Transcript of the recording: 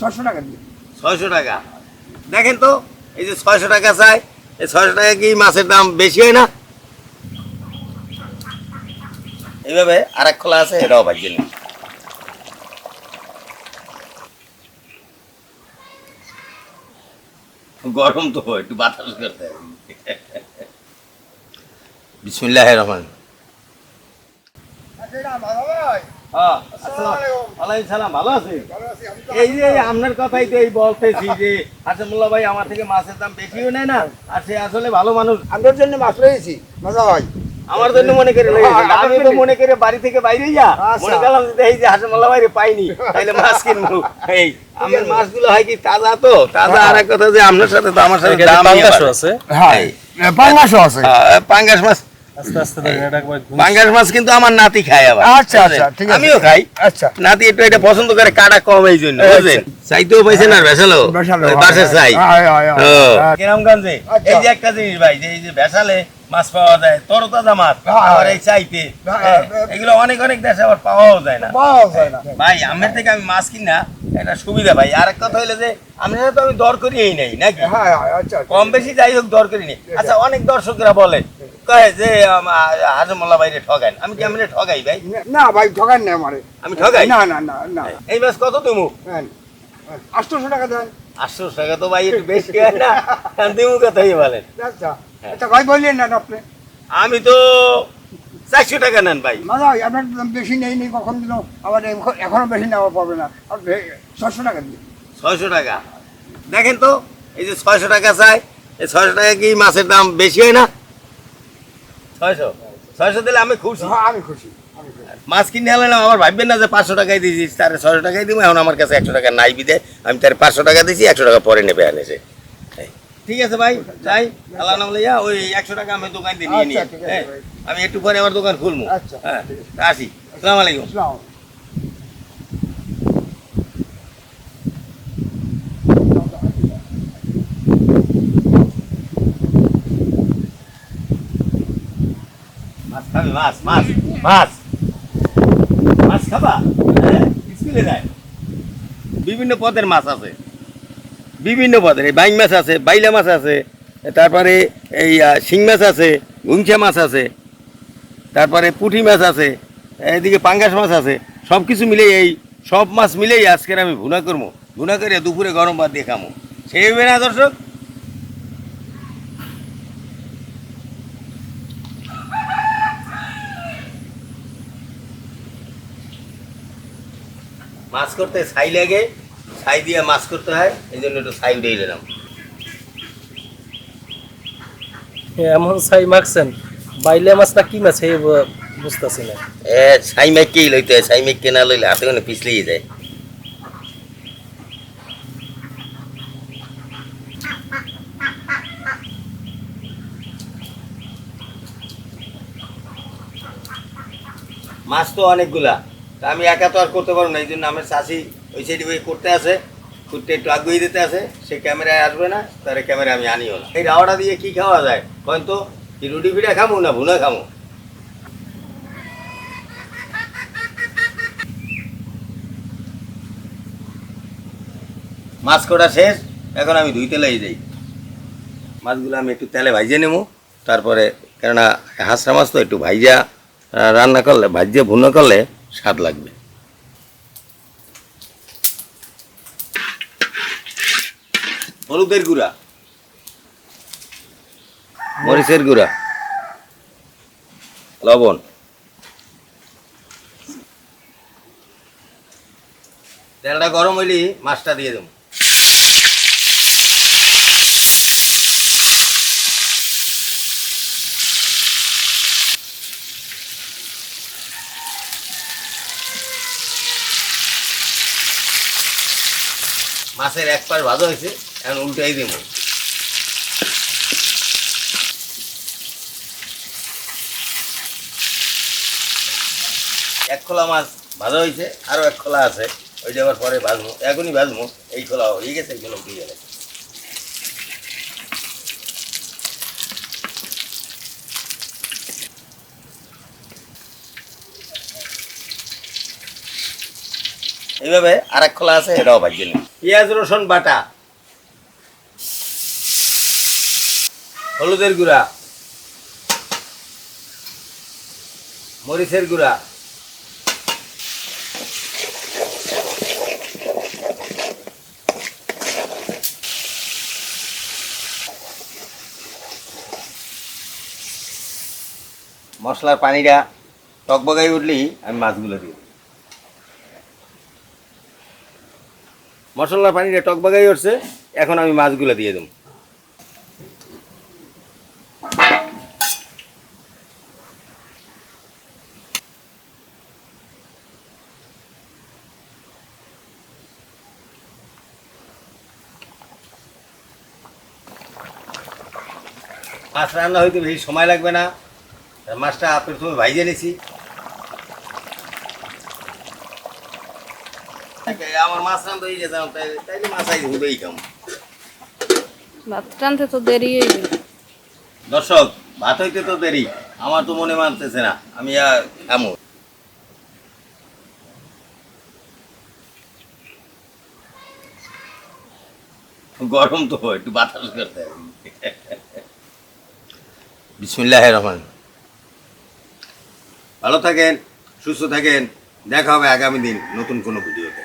ছয়শো টাকা দেখেন তো, এই যে ছয়শো টাকা চাই, এই ছয়শো টাকা কি মাছের দাম বেশি হয় না? এইভাবে আর এক খোলা আছে, এটাও ভাজিয়ে নিন গরম তো, একটু বাতাস করতে বিসমিল্লাহ রহমান ভালো আছে? এই যে আপনার কথাই তো এই বলতেছি যে হাসামুল্লাহ ভাই আমার থেকে মাছের দাম বেশিও নেয় না আর সে আসলে ভালো মানুষ। আপনার জন্য মাছ রয়েছি মজা হয়। আমার জন্য মনে করে হ্যাঁ, আমি তো মনে করে বাড়ি থেকে বাইরে যা আচ্ছা। মনে করলাম যে এই যে পাইনি তাইলে মাছ কিনবো। এই আমার মাছগুলো হয় কি তাজা তো? তাজা আর এক কথা যে আপনার সাথে তো আমার সাথে পাঙ্গাসও আছে? হ্যাঁ পাঙ্গাসও আছে। হ্যাঁ, পাঙ্গাস মাছ আস্তে আস্তে ধরেন এটা একবার ঘুম- পাঙ্গাস মাছ কিন্তু আমার নাতি খায় আবার আচ্ছা, আচ্ছা, ঠিক আছে। আমিও খাই আচ্ছা নাতি একটু এটা পছন্দ করে কাটা কম এই জন্য আচ্ছা। বুঝলেন চাইতেও পাইছেন আর ভেসালো ভেসালো, ওই হ্যাঁ, বাসের চাই হ্যাঁ, হ্যাঁ, হ্যাঁ, ও। হ্যাঁ। কিরামগঞ্জে আচ্ছা। এই যে একটা জিনিস ভাই যে এই যে ভেসালে মাছ পাওয়া যায় তরতাজা মাছ হ্যাঁ, এই চাইতে হ্যাঁ, হ্যাঁ, হ্যাঁ। এগুলো অনেক অনেক দেশে আবার পাওয়াও যায় না পাওয়া যায় না ভাই আমের থেকে আমি মাছ কিনা এটা সুবিধা ভাই আর এক কথা হইলে যে আমি তো আমি দর নাই নাকি হ্যাঁ হ্যাঁ আচ্ছা আচ্ছা। কম বেশি যাই হোক দর করিনি আচ্ছা অনেক দর্শকরা বলে কয়ে যে হাজমোল্লা বাইরে ঠগান আমি কি আমি ঠগাই ভাই? না ভাই না আমারে। আমি ঠগাই? না না না না। এই মাছ কত তুমি হ্যাঁ, আটশোশো টাকা দেন। টাকা তো ভাই একটু বেশি হয় না। দিমু কথাই বলেন। আচ্ছা আচ্ছা ভাই বললেন না আপনি? আমি তো চারশো টাকা নেন ভাই। মজা আপনার বেশি নেইনি কখন দিল? আবার এখন- বেশি নেওয়া পাবে না। ছশো টাকা দিয়ে ছয়শো টাকা। দেখেন তো এই যে ছয়শো টাকা চাই এই ছয়শো টাকা কি মাছের দাম বেশি হয় না? ছয়শো। ছয়শো দিলে আমি খুশি। হ্যাঁ আমি খুশি। মাছ কিনে আনলে আমার ভাববেন না যে পাঁচশো টাকায় দিয়েছিস তার ছয়শো টাকায় দিব এখন আমার কাছে একশো টাকা নাই বিদে। আমি তার পাঁচশো টাকা দিয়েছি একশো টাকা পরে নেবে আনেছে ঠিক আছে ভাই যাই আল্লাহ নাম লইয়া ওই একশো টাকা আমি দোকান দিয়ে নিয়ে নিই। আচ্ছা, আছে হ্যাঁ, আমি একটু পরে আমার দোকান খুলবো আচ্ছা, হ্যাঁ আসি। সালাম আসসালামু আলাইকুম। মাছ মাছ মাছ মাছ। খাবা? হ্যাঁ? স্কুলে যায়? বিভিন্ন পদের মাছ আছে। বিভিন্ন পদের। এই বাইং মাছ আছে, বাইলা মাছ আছে, তারপরে এই শিং মাছ আছে গুংছা মাছ আছে, তারপরে পুঁটি মাছ আছে, এদিকে পাঙ্গাস মাছ আছে। সব কিছু মিলে এই, সব মাছ মিলেই আজকের আমি ভুনা করব ভুনা করে দুপুরে গরম ভাত দিয়ে খামো। সেই হবে না দর্শক মাছ করতে ছাই লাগে ছাই দিয়ে মাছ করতে হয় এই জন্য একটু ছাই উঠে দিলাম। এমন ছাই মাখছেন বাইলে মাছটা কি মাছ এই বুঝতাছি না। এ ছাই মেঘকেই লইতে হয় ছাই মেঘকে না লইলে হাতে কোনো পিছলেই যায়। মাছ তো অনেকগুলা। তা আমি একা তো আর করতে পারব না, এই জন্য আমার চাষি ওই সাইডে ওই করতে আছে করতে একটু আগুয়ে দিতে আছে, সে ক্যামেরায় আসবে না, তার ক্যামেরা আমি আনিও না। এই রাওয়াটা দিয়ে কি খাওয়া যায়? কখন তো, কি রুটি ফিটা খামো না ভুনা খামো? মাছ কটা শেষ? এখন আমি ধুইতে লাই যাই। মাছগুলো আমি একটু তেলে ভাইজে নেব, তারপরে কেননা হাঁসরা মাছ তো একটু ভাইজা রান্না করলে, ভাজিয়ে ভুনা করলে স্বাদ লাগবে। হলুদের গুঁড়া। মরিচের গুঁড়া। লবণ। তেলটা গরম হইলে মাছটা দিয়ে দেবো। মাছের এক পাশ ভাজা হয়েছে, এখন উল্টাই দেবো। এক খোলা মাছ ভাজা হয়েছে আরও এক খোলা আছে, ওইটা আবার পরে ভাজবো, এখনই ভাজবো, এই খোলা হয়ে গেছে এইগুলো উঠে গেলে এইভাবে আর এক খোলা আছে, এটাও ভাজিয়ে নিন পেঁয়াজ, রসুন, বাটা। হলুদের গুঁড়া। মরিচের গুঁড়া। মশলার পানিটা টকবগাই উঠলেই আমি মাছগুলো দিই। মশলার পানিটা টকবগাই উঠছে এখন আমি মাছগুলো দিয়ে দেবো। মাছ রান্না হইতে বেশি সময় লাগবে না। মাছটা মাছটা প্রথমে ভাইজে নিছি। আমার মাছ হয়ে যেতাম তাইলে মাছ আই হুবেই খাম ভাত তো দেরি দর্শক ভাত হইতে তো দেরি আমার তো মনে মানতেছে না আমি আর খামো। গরম তো একটু বাতাস করতে বিসমুল্লাহ রহমান। ভালো থাকেন সুস্থ থাকেন দেখা হবে আগামী দিন নতুন কোনো ভিডিওতে।